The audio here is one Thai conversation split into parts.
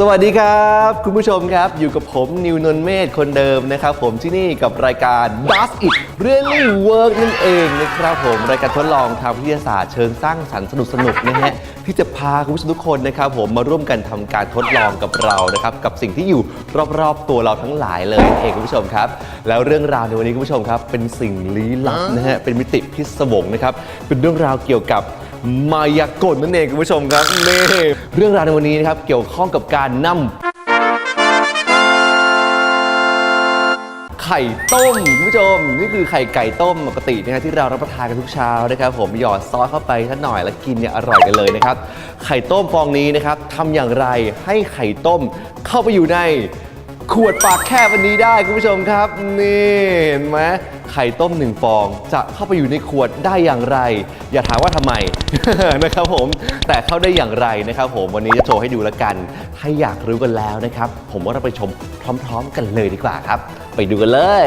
สวัสดีครับ คุณผู้ชมครับ อยู่กับผมนิวนนท์เมธคนเดิมนะครับ ผมที่นี่กับรายการ Does It Really Work นั่นเองนะครับผมรายการทดลองทางวิทยาศาสตร์เชิงสร้างสรรค์สนุกๆนะฮะที่จะพาคุณผู้ชมทุกคนนะครับ ผมมาร่วมกันทำการทดลองกับเรานะครับกับสิ่งที่อยู่รอบๆตัวเราทั้งหลายเลยนั่นเองคุณผู้ชมครับ แล้วเรื่องราวในวันนี้คุณผู้ชมครับ เป็นสิ่งลี้ลับนะฮะเป็นมิติพิศวงนะครับเป็นเรื่องราวเกี่ยวกับ มายากลนั่นเองคุณผู้ชมครับนี่เรื่องราวในวันนี้นะครับเกี่ยวข้องกับการนำไข่ต้มคุณผู้ชม นี่คือไข่ไก่ต้มปกตินะฮะที่เรารับประทานกันทุกเช้านะครับผมหยอดซอสเข้าไปสักหน่อยแล้วกินเนี่ยอร่อยกันเลยนะครับ ไข่ต้มฟองนี้นะครับทำอย่างไรให้ไข่ต้มเข้าไปอยู่ใน ขวดปากแคบวันนี้ได้คุณผู้ชมครับ นี่เห็นไหมไข่ต้มหนึ่งฟองจะเข้าไปอยู่ในขวดได้อย่างไร อย่าถามว่าทำไม นะครับผมแต่เข้าได้อย่างไรนะครับผมวันนี้จะโชว์ให้ดูแล้วกันถ้าอยากรู้กันแล้วนะครับ ผมว่าเราไปชมพร้อม ๆ กันเลยดีกว่าครับ ไปดูกันเลย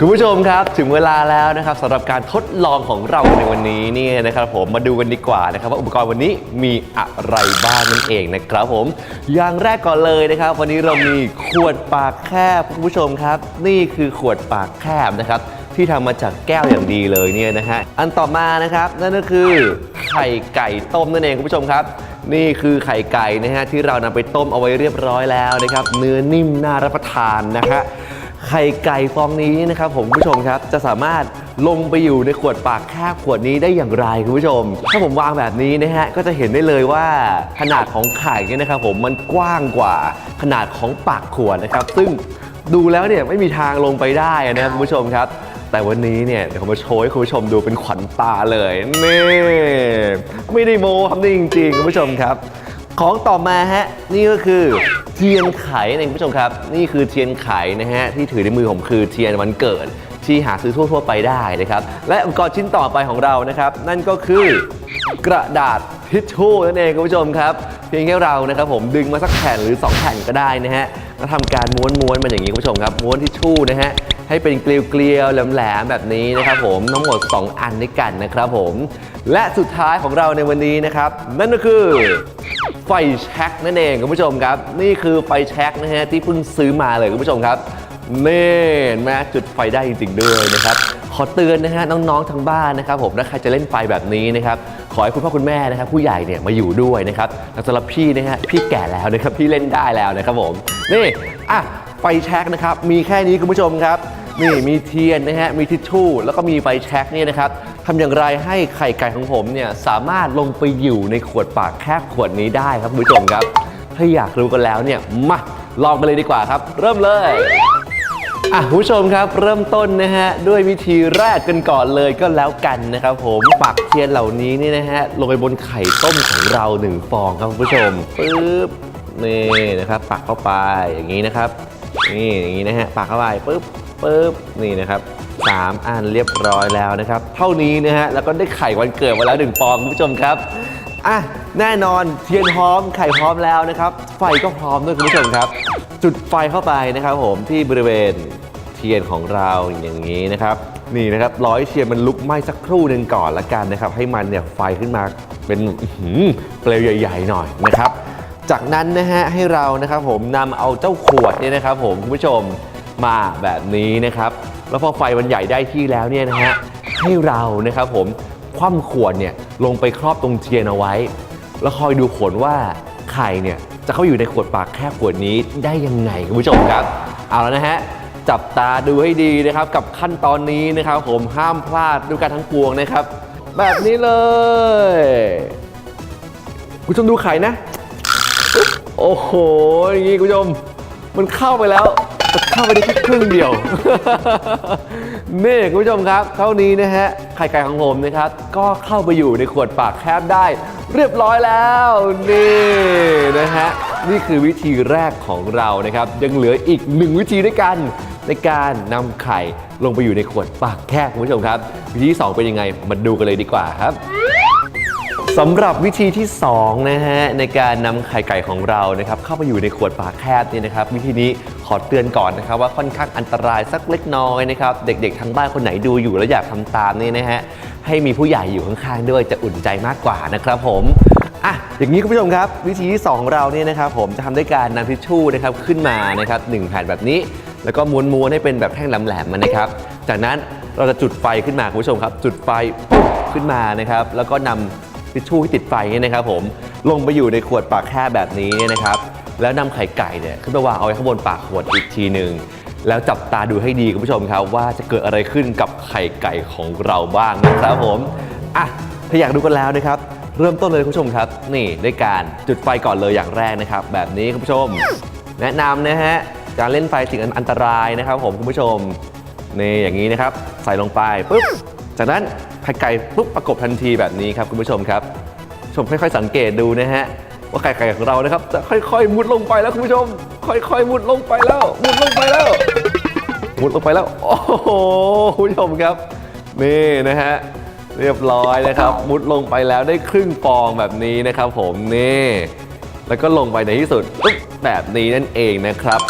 คุณผู้ชมครับถึงเวลาแล้วนะครับสำหรับการทดลองของเราในวันนี้เนี่ยนะครับผมมาดูกันดีกว่านะครับว่าอุปกรณ์วันนี้มีอะไรบ้างนั่นเองนะครับผมอย่างแรกก่อนเลยนะครับ วันนี้เรามีขวดปากแคบคุณผู้ชมครับ นี่คือขวดปากแคบนะครับที่ทำมาจากแก้วอย่างดีเลยเนี่ยนะฮะอันต่อมานะครับนั่นก็คือไข่ไก่ต้มนั่นเองคุณผู้ชมครับนี่คือไข่ไก่นะฮะที่เรานำไปต้มเอาไว้เรียบร้อยแล้วนะครับ เนื้อนิ่มน่ารับประทานนะฮะ ไข่ไก่ฟองนี้นะครับผมผู้ชมครับจะสามารถลงไปอยู่ในขวดปากแคบขวดนี้ได้อย่างไรคุณผู้ชม ถ้าผมวางแบบนี้นะฮะก็จะเห็นได้เลยว่าขนาดของไข่เนี่ยนะครับผมมันกว้างกว่าขนาดของปากขวดนะครับ ซึ่งดูแล้วเนี่ยไม่มีทางลงไปได้นะครับคุณผู้ชมครับ แต่วันนี้เนี่ยเดี๋ยวผมมาโชว์ให้คุณผู้ชมดูเป็นขวัญตาเลยนี่ไม่ได้โม้ครับนี่จริงๆคุณผู้ชมครับ ของต่อมาฮะนี่ก็คือ เทียนไขนั่นเองคุณผู้ชมครับ นี่คือเทียนไขนะฮะที่ถือในมือผมคือเทียนวันเกิด ที่หาซื้อทั่ว ๆ ไปได้นะครับ และอุปกรณ์ชิ้นต่อไปของเรานะครับ นั่นก็คือกระดาษทิชชู่นั่นเองคุณผู้ชมครับ เพียงแค่เรานะครับผมดึงมาสักแผ่นหรือ 2 แผ่นก็ได้นะฮะแล้วทำการม้วนๆมันอย่างนี้คุณผู้ชมครับม้วนทิชชู่นะฮะให้เป็นเกลียวๆแหลมๆแบบนี้นะครับผมทั้งหมด 2 อันด้วยกันนะครับผม และสุดท้ายของเราในวันนี้นะครับ นั่นก็คือ ไฟแช็กนั่นเองคุณผู้ชมครับ นี่คือไฟแช็กนะฮะที่เพิ่งซื้อมาเลยคุณผู้ชมครับนี่นไหมจุดไฟได้จริงๆด้วยนะครับขอเตือนนะฮะน้องๆทางบ้านนะครับผมถ้าใครจะเล่นไฟแบบนี้นะครับขอให้คุณพ่อคุณแม่นะครับผู้ใหญ่เนี่ยมาอยู่ด้วยนะครับแต่สำหรับพี่นะฮะพี่แก่แล้วนะครับพี่เล่นได้แล้วนะครับผมนี่อะไฟแช็กนะครับมีแค่นี้คุณผู้ชมครับ นี่มีเทียนนะฮะ มีทิชชู่ แล้วก็มีไฟแช็กเนี่ยนะครับทำอย่างไรให้ไข่ไก่ของผมเนี่ยสามารถลงไปอยู่ในขวดปากแคบขวดนี้ได้ครับคุณผู้ชมครับ ถ้าอยากรู้กันแล้วเนี่ยมาลองกันเลยดีกว่าครับ เริ่มเลยอะผู้ชมครับเริ่มต้นนะฮะ ด้วยวิธีแรกกันก่อนเลยก็แล้วกันนะครับผมปักเทียนเหล่านี้นี่นะฮะลงไปบนไข่ต้มของเราหนึ่งฟองครับคุณผู้ชมปึ๊บนี่นะครับ ปักเข้าไปอย่างนี้นะครับ นี่อย่างนี้นะฮะปักเข้าไปปึ๊บ ปึ๊บนี่นะครับสามอันเรียบร้อยแล้วนะครับ เท่านี้นะฮะแล้วก็ได้ไข่วันเกิดมาแล้วหนึ่งฟองคุณผู้ชมครับอะแน่นอนเทียนพร้อมไข่พร้อมแล้วนะครับ ไฟก็พร้อมด้วยคุณผู้ชมครับ จุดไฟเข้าไปนะครับผมที่บริเวณเทียนของเราอย่างนี้นะครับ นี่นะครับร้อยเทียนมันลุกไหม้สักครู่หนึ่งก่อนละกันนะครับ ให้มันเนี่ยไฟขึ้นมาเป็นเปลวใหญ่ ๆ หน่อยนะครับ จากนั้นนะฮะให้เรานะครับผมนำเอาเจ้าขวดเนี่ยนะครับ ผมคุณผู้ชม มาแบบนี้นะครับ แล้วพอไฟมันใหญ่ได้ที่แล้วเนี่ยนะฮะให้เรานะครับผมคว่ำขวดเนี่ยลงไปครอบตรงเทียนเอาไว้ แล้วคอยดูผลว่าไข่เนี่ยจะเข้าอยู่ในขวดปากแคบขวดนี้ได้ยังไงคุณผู้ชมครับ เอาแล้วนะฮะจับตาดูให้ดีนะครับ กับขั้นตอนนี้นะครับ ผมห้ามพลาดด้วยการทั้งปวงนะครับ แบบนี้เลยคุณผู้ชมดูไข่นะ โอ้โหอย่างนี้คุณผู้ชม มันเข้าไปแล้ว แต่เข้าไปได้แค่ครึ่งเดียว นี่คุณผู้ชมครับ เท่านี้นะฮะ ไข่ไก่ของผมนะครับ ก็เข้าไปอยู่ในขวดปากแคบได้ เรียบร้อยแล้ว นี่นะฮะ นี่คือวิธีแรกของเรานะครับ ยังเหลืออีกหนึ่งวิธีด้วยกัน ในการนำไข่ลงไปอยู่ในขวดปากแคบคุณผู้ชมครับ วิธีที่สองเป็นยังไง มาดูกันเลยดีกว่าครับสำหรับวิธีที่2นะฮะในการนำไข่ไก่ของเรานะครับเข้าไปอยู่ในขวดปากแคบนี่นะครับ วิธีนี้ ขอเตือนก่อนนะครับว่าค่อนข้างอันตรายสักเล็กน้อยนะครับ เด็กๆทางบ้านคนไหนดูอยู่แล้วอยากทำตามนี่นะฮะให้มีผู้ใหญ่อยู่ข้างๆด้วยจะอุ่นใจมากกว่านะครับผมอะอย่างนี้คุณผู้ชมครับ วิธีที่สองของเราเนี่ยนะครับผมจะทำด้วยการนำทิชชู่นะครับขึ้นมานะครับหนึ่งแผ่นแบบนี้ แล้วก็ม้วนๆให้เป็นแบบแท่งแหลมๆมันนะครับ จากนั้นเราจะจุดไฟขึ้นมาคุณผู้ชมครับ จุดไฟปุ๊บขึ้นมานะครับ แล้วก็นำทิชชู่ที่ติดไฟเนี่ยนะครับ ผมลงไปอยู่ในขวดปากแคบแบบนี้เนี่ยนะครับ แล้วนำไข่ไก่เนี่ยขึ้นไปวางเอาไว้ข้างบนปากขวดอีกทีหนึ่งแล้วจับตาดูให้ดีคุณผู้ชมครับ ว่าจะเกิดอะไรขึ้นกับไข่ไก่ของเราบ้างนะครับผมอะถ้าอยากดูกันแล้วนะครับเริ่มต้นเลยคุณผู้ชมครับ นี่ด้วยการจุดไฟก่อนเลยอย่างแรกนะครับ แบบนี้คุณผู้ชม แนะนำนะฮะการเล่นไฟสิ่งอันตรายนะครับ ผมคุณผู้ชมนี่อย่างนี้นะครับ ใส่ลงไปปุ๊บจากนั้นไข่ไก่ปุ๊บประกบทันทีแบบนี้ครับคุณผู้ชมครับ ชมค่อยๆ สังเกตดูนะฮะ ว่าไข่ไก่ของเรานะครับจะค่อยๆ มุดลงไปแล้วคุณผู้ชม ค่อยๆ มุดลงไปแล้ว มุดลงไปแล้ว มุดลงไปแล้ว โอ้โหคุณผู้ชมครับ นี่นะฮะเรียบร้อยนะครับ มุดลงไปแล้วได้ครึ่งฟองแบบนี้นะครับผมนี่แล้วก็ลงไปในที่สุดอุ๊บแบบนี้นั่นเองนะครับ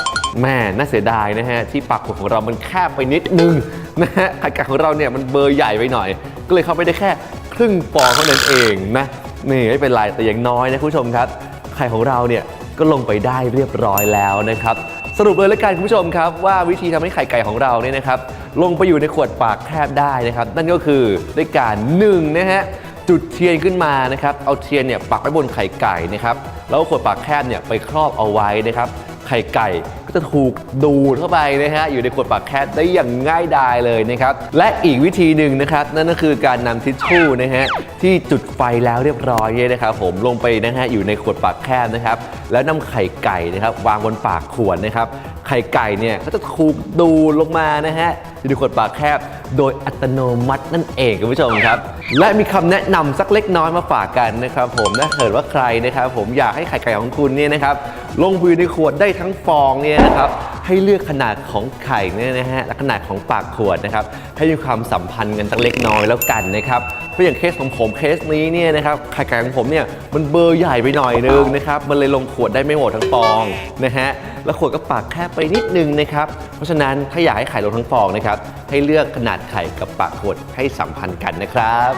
แม่น่าเสียดายนะฮะที่ปากขวดของเรามันแคบไปนิดนึงนะฮะไข่ไก่ของเราเนี่ยมันเบอร์ใหญ่ไปหน่อย ก็เลยเข้าไปได้แค่ครึ่งฟองเท่านั้นเองนะ นี่ไม่เป็นไรแต่อย่างน้อยนะคุณผู้ชมครับไข่ของเราเนี่ยก็ลงไปได้เรียบร้อยแล้วนะครับ สรุปเลยแล้วกันคุณผู้ชมครับว่าวิธีทำให้ไข่ไก่ของเราเนี่ยนะครับลงไปอยู่ในขวดปากแคบได้นะครับ นั่นก็คือด้วยการหนึ่งนะฮะจุดเทียนขึ้นมานะครับ เอาเทียนเนี่ยปักไว้บนไข่ไก่นะครับ แล้วขวดปากแคบเนี่ยไปครอบเอาไว้นะครับ ไข่ไก่ก็จะถูกดูดเข้าไปนะฮะอยู่ในขวดปากแคบได้อย่างง่ายดายเลยนะครับและอีกวิธีหนึ่งนะครับนั่นก็คือการนำทิชชู่นะฮะที่จุดไฟแล้วเรียบร้อยเนี่ยนะครับผมลงไปนะฮะอยู่ในขวดปากแคบนะครับแล้วนำไข่ไก่นะครับวางบนปากขวดนะครับ ไข่ไก่เนี่ยก็จะถูกดูดลงมานะฮะอยู่ในขวดปากแคบโดยอัตโนมัตินั่นเองคุณผู้ชมครับ และมีคำแนะนำสักเล็กน้อยมาฝากกันนะครับ ผมถ้าเกิดว่าใครนะครับผมอยากให้ไข่ไก่ของคุณเนี่ยนะครับลงไปอยู่ในขวดได้ทั้งฟองเนี่ยนะครับให้เลือกขนาดของไข่เนี่ยนะฮะและขนาดของปากขวดนะครับให้มีความสัมพันธ์กันสักเล็กน้อยแล้วกันนะครับเพราะอย่างเคสของผมเคสนี้เนี่ยนะครับไข่ไก่ของผมเนี่ยมันเบอร์ใหญ่ไปหน่อยนึงนะครับมันเลยลงขวดได้ไม่หมดทั้งฟองนะฮะ แล้วขวดก็ปากแคบไปนิดนึงนะครับ เพราะฉะนั้นถ้าอยากให้ไข่ลงทั้งฟองนะครับ ให้เลือกขนาดไข่กับปากขวดให้สัมพันธ์กันนะครับ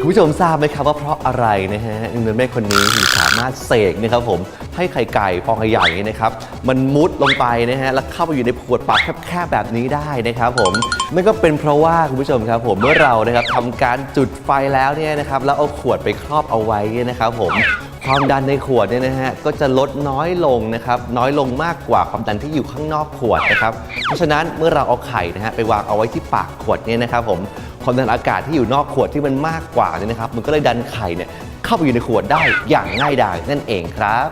คุณผู้ชมทราบไหมครับว่าเพราะอะไรนะฮะอินแม่คนนี้ถึงสามารถเสกนะครับผมให้ไข่ไก่ฟองใหญ่ๆนะครับมันมุดลงไปนะฮะแล้วเข้าไปอยู่ในขวดปากแคบๆแบบนี้ได้นะครับผมนั่นก็เป็นเพราะว่าคุณผู้ชมครับผมเมื่อเรานะครับทำการจุดไฟแล้วเนี่ยนะครับแล้วเอาขวดไปครอบเอาไว้นะครับผม ความดันในขวดเนี่ยนะฮะก็จะลดน้อยลงนะครับน้อยลงมากกว่าความดันที่อยู่ข้างนอกขวดนะครับเพราะฉะนั้นเมื่อเราเอาไข่นะฮะไปวางเอาไว้ที่ปากขวดเนี่ยนะครับผมความดันอากาศที่อยู่นอกขวดที่มันมากกว่าเนี่ยนะครับมันก็เลยดันไข่เนี่ยเข้าไปอยู่ในขวดได้อย่างง่ายดายนั่นเองครับ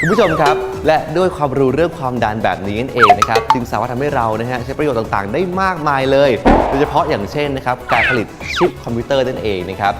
คุณผู้ชมครับ และด้วยความรู้เรื่องความดันแบบนี้นั่นเองนะครับจึงสามารถทำให้เรานะฮะใช้ประโยชน์ต่างๆ ได้มากมายเลย โดยเฉพาะอย่างเช่นนะครับการผลิตชิปคอมพิวเตอร์นั่นเองนะครับ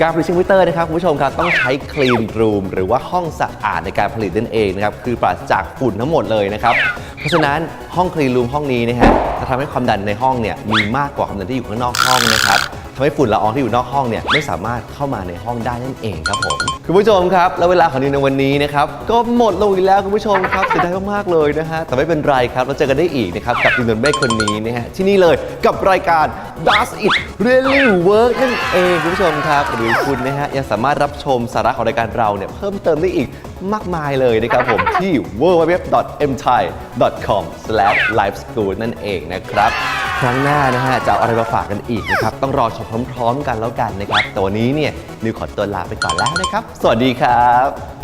การผลิตชิปคอมพิวเตอร์นะครับคุณผู้ชมครับต้องใช้คลีนรูมหรือว่าห้องสะอาดในการผลิตนั่นเองนะครับคือปราศจากฝุ่นทั้งหมดเลยนะครับเพราะฉะนั้นห้องคลีนรูมห้องนี้นะฮะจะทำให้ความดันในห้องเนี่ยมีมากกว่าความดันที่อยู่ข้างนอกห้องนะครับ ทำให้ฝุ่นละอองที่อยู่นอกห้องเนี่ยไม่สามารถเข้ามาในห้องได้นั่นเองครับผมคุณผู้ชมครับ แล้วเวลาของนิวในวันนี้นะครับก็หมดลงอีกแล้วคุณผู้ชมครับเสียดายมากๆเลยนะฮะแต่ไม่เป็นไรครับเราเจอกันได้อีกนะครับกับดินนเมฆคนนี้นะฮะที่นี่เลยกับรายการ Does It Really Work นั่นเองคุณผู้ชมครับหรือคุณนะฮะยังสามารถรับชมสาระของรายการเราเนี่ยเพิ่มเติมได้อีกมากมายเลยนะครับผมที่ www.mthai.com/liveschool นั่นเองนะครับ ครั้งหน้านะฮะจะเอาอะไรมาฝากกันอีกนะครับ ต้องรอชมพร้อมๆกันแล้วกันนะครับแต่วันนี้เนี่ยนิวขอตัวลาไปก่อนแล้วนะครับ สวัสดีครับ